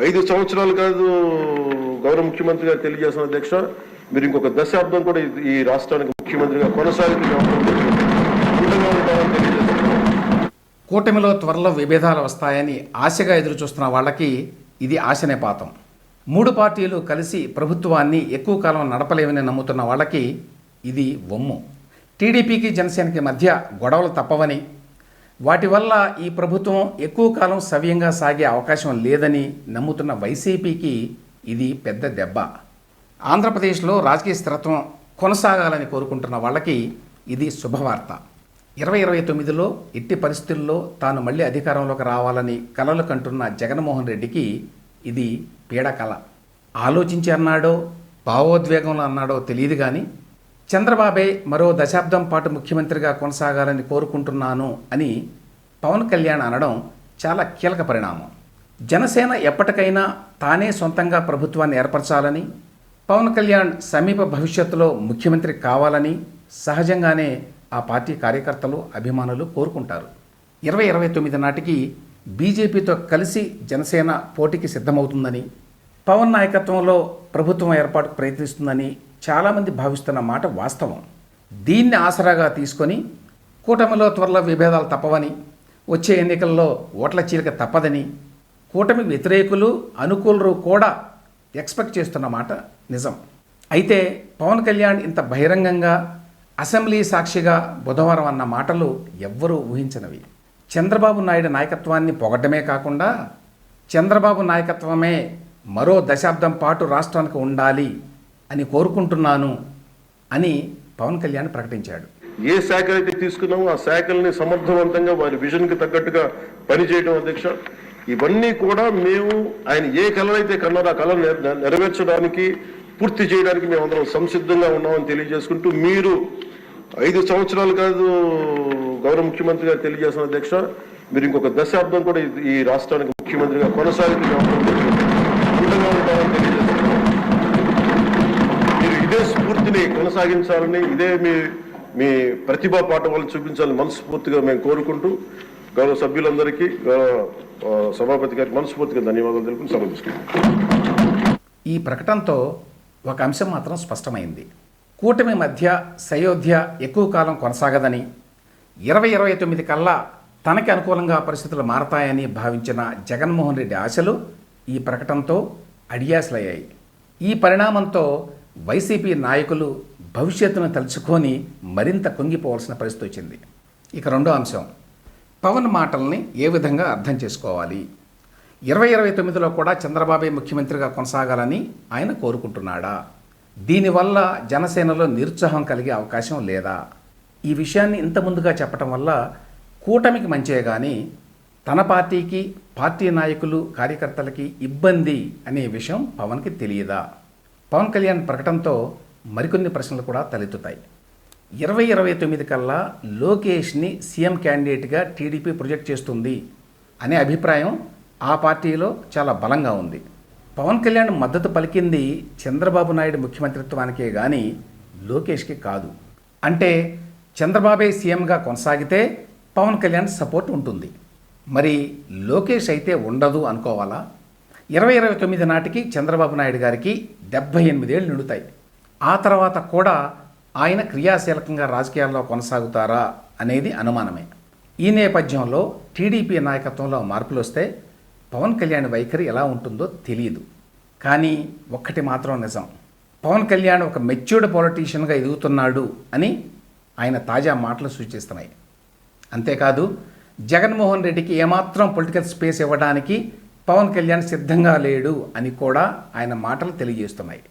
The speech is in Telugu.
ఐదు సంవత్సరాలు కాదు గౌరవ ముఖ్యమంత్రి గారు తెలియజేసిన అధ్యక్ష మీరు ఇంకొక దశాబ్దం కూడా ఈ- రాష్ట్రానికి ముఖ్యమంత్రిగా కొనసాగుతూ కూటమిలో త్వరలో విభేదాలు వస్తాయని ఆశగా ఎదురుచూస్తున్న వాళ్ళకి ఇది ఆశనేపాతం మూడు పార్టీలు కలిసి ప్రభుత్వాన్ని ఎక్కువ కాలం నడపలేవని నమ్ముతున్న వాళ్ళకి ఇది వమ్ము. టీడీపీకి జనసేనకి మధ్య గొడవలు తప్పవని వాటి వల్ల ఈ ప్రభుత్వం ఎక్కువ కాలం సవ్యంగా సాగే అవకాశం లేదని నమ్ముతున్న వైసీపీకి ఇది పెద్ద దెబ్బ. ఆంధ్రప్రదేశ్లో రాజకీయ స్థిరత్వం కొనసాగాలని కోరుకుంటున్న వాళ్ళకి ఇది శుభవార్త. ఇరవై ఇరవై తొమ్మిదిలో ఎట్టి పరిస్థితుల్లో తాను మళ్ళీ అధికారంలోకి రావాలని కలలు కంటున్న జగన్మోహన్ రెడ్డికి ఇది పీడకల. ఆలోచించి అన్నాడో భావోద్వేగంలో అన్నాడో తెలియదు కానీ చంద్రబాబే మరో దశాబ్దం పాటు ముఖ్యమంత్రిగా కొనసాగాలని కోరుకుంటున్నాను అని పవన్ కళ్యాణ్ అనడం చాలా కీలక పరిణామం. జనసేన ఎప్పటికైనా తానే సొంతంగా ప్రభుత్వాన్ని ఏర్పరచాలని పవన్ కళ్యాణ్ సమీప భవిష్యత్తులో ముఖ్యమంత్రి కావాలని సహజంగానే ఆ పార్టీ కార్యకర్తలు అభిమానులు కోరుకుంటారు. ఇరవై ఇరవై తొమ్మిది నాటికి బీజేపీతో కలిసి జనసేన పోటీకి సిద్ధమవుతుందని పవన్ నాయకత్వంలో ప్రభుత్వం ఏర్పాటుకు ప్రయత్నిస్తుందని చాలామంది భావిస్తున్న మాట వాస్తవం. దీన్ని ఆసరాగా తీసుకొని కూటమిలో త్వరలో విభేదాలు తప్పవని వచ్చే ఎన్నికల్లో ఓట్ల చీలిక తప్పదని కూటమి వ్యతిరేకులు అనుకూలరు కూడా ఎక్స్పెక్ట్ చేస్తున్న మాట నిజం. అయితే పవన్ కళ్యాణ్ ఇంత బహిరంగంగా అసెంబ్లీ సాక్షిగా బుధవారం అన్న మాటలు ఎవ్వరూ ఊహించనివి. చంద్రబాబు నాయుడు నాయకత్వాన్ని పొగడమే కాకుండా చంద్రబాబు నాయకత్వమే మరో దశాబ్దం పాటు రాష్ట్రానికి ఉండాలి అని కోరుకుంటున్నాను అని పవన్ కళ్యాణ్ ప్రకటించాడు. ఏ శాఖ అయితే తీసుకున్నామో ఆ శాఖల్ని సమర్థవంతంగా వారి విజన్కి తగ్గట్టుగా పనిచేయడం అధ్యక్ష. ఇవన్నీ కూడా మేము ఆయన ఏ కళనైతే కన్నారో ఆ కళ నెరవేర్చడానికి పూర్తి చేయడానికి మేమందరం సంసిద్ధంగా ఉన్నామని తెలియజేసుకుంటూ మీరు ఐదు సంవత్సరాలు కాదు గౌరవ ముఖ్యమంత్రి గారు తెలియజేసిన అధ్యక్ష మీరు ఇంకొక దశాబ్దం కూడా ఈ- రాష్ట్రానికి ముఖ్యమంత్రిగా కొనసాగుతూ ఉంటామని కొనసాగించాలని ఇదే మీ మీ ప్రతిభా వల్ల చూపించాలని మనస్ఫూర్తిగా మేము కోరుకుంటూ గౌరవ సభ్యులందరికీ గౌరవ సభాపతి గారికి మనస్ఫూర్తిగా ధన్యవాదాలు తెలుపుకుని సమర్పిస్తున్నాం ఈ ప్రకటనతో ఒక అంశం మాత్రం స్పష్టమైంది. కూటమి మధ్య సయోధ్య ఎక్కువ కాలం కొనసాగదని ఇరవై ఇరవై తొమ్మిది కల్లా తనకి అనుకూలంగా పరిస్థితులు మారతాయని భావించిన జగన్మోహన్ రెడ్డి ఆశలు ఈ ప్రకటనతో అడియాసలయ్యాయి. ఈ పరిణామంతో వైసీపీ నాయకులు భవిష్యత్తును తలుచుకొని మరింత కుంగిపోవాల్సిన పరిస్థితి వచ్చింది. ఇక రెండో అంశం పవన్ మాటల్ని ఏ విధంగా అర్థం చేసుకోవాలి? ఇరవై ఇరవై తొమ్మిదిలో కూడా చంద్రబాబే ముఖ్యమంత్రిగా కొనసాగాలని ఆయన కోరుకుంటున్నాడా? దీనివల్ల జనసేనలో నిరుత్సాహం కలిగే అవకాశం లేదా? ఈ విషయాన్ని ఇంత ముందుగా చెప్పటం వల్ల కూటమికి మంచే కానీ తన పార్టీకి పార్టీ నాయకులు కార్యకర్తలకి ఇబ్బంది అనే విషయం పవన్కి తెలియదా? పవన్ కళ్యాణ్ ప్రకటనతో మరికొన్ని ప్రశ్నలు కూడా తలెత్తుతాయి. ఇరవై ఇరవై తొమ్మిది కల్లా లోకేష్ని సీఎం క్యాండిడేట్గా టీడీపీ ప్రొజెక్ట్ చేస్తుంది అనే అభిప్రాయం ఆ పార్టీలో చాలా బలంగా ఉంది. పవన్ కళ్యాణ్ మద్దతు పలికింది చంద్రబాబు నాయుడు ముఖ్యమంత్రిత్వానికే కానీ లోకేష్కి కాదు. అంటే చంద్రబాబే సీఎంగా కొనసాగితే పవన్ కళ్యాణ్ సపోర్ట్ ఉంటుంది. మరి లోకేష్ అయితే ఉండదు అనుకోవాలా? ఇరవై ఇరవై తొమ్మిది నాటికి చంద్రబాబు నాయుడు గారికి డెబ్భై ఎనిమిదేళ్ళు నిండుతాయి. ఆ తర్వాత కూడా ఆయన క్రియాశీలకంగా రాజకీయాల్లో కొనసాగుతారా అనేది అనుమానమే. ఈ నేపథ్యంలో టీడీపీ నాయకత్వంలో మార్పులు వస్తే పవన్ కళ్యాణ్ వైఖరి ఎలా ఉంటుందో తెలియదు కానీ ఒక్కటి మాత్రం నిజం. పవన్ కళ్యాణ్ ఒక మెచ్యూర్డ్ పొలిటీషియన్గా ఎదుగుతున్నాడు అని ఆయన తాజా మాటలు సూచిస్తున్నాయి. అంతేకాదు జగన్మోహన్ రెడ్డికి ఏమాత్రం పొలిటికల్ స్పేస్ ఇవ్వడానికి పవన్ కళ్యాణ్ సిద్ధంగా లేడు అని కూడా ఆయన మాటలు తెలియజేస్తున్నాయి.